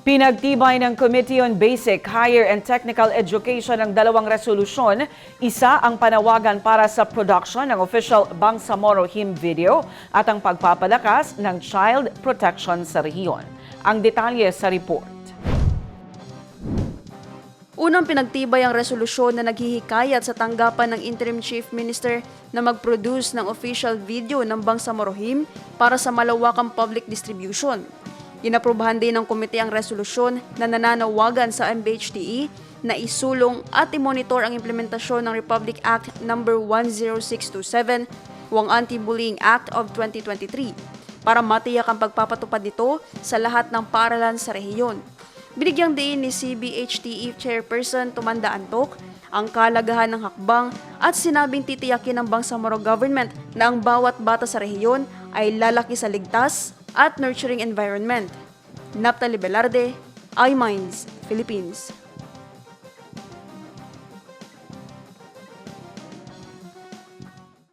Pinagtibay ng Committee on Basic, Higher and Technical Education ang dalawang resolusyon. Isa ang panawagan para sa production ng official Bangsamoro hymn video at ang pagpapalakas ng child protection sa rehiyon. Ang detalye sa report. Unang pinagtibay ang resolusyon na naghihikayat sa tanggapan ng Interim Chief Minister na mag-produce ng official video ng Bangsamoro Hymn para sa malawakang public distribution. Inaprubahan din ng komite ang resolusyon na nananawagan sa MBHTE na isulong at imonitor ang implementasyon ng Republic Act No. 10627 o ang Anti-Bullying Act of 2023 para matiyak ang pagpapatupad nito sa lahat ng paaralan sa rehiyon. Binigyang diin ni CBHTE Chairperson Tumanda Antok ang kalagahan ng hakbang at sinabing titiyakin ng Bangsamoro Government na ang bawat bata sa rehiyon ay lalaki sa ligtas at nurturing environment. Naptali Velarde, iMinds, Philippines.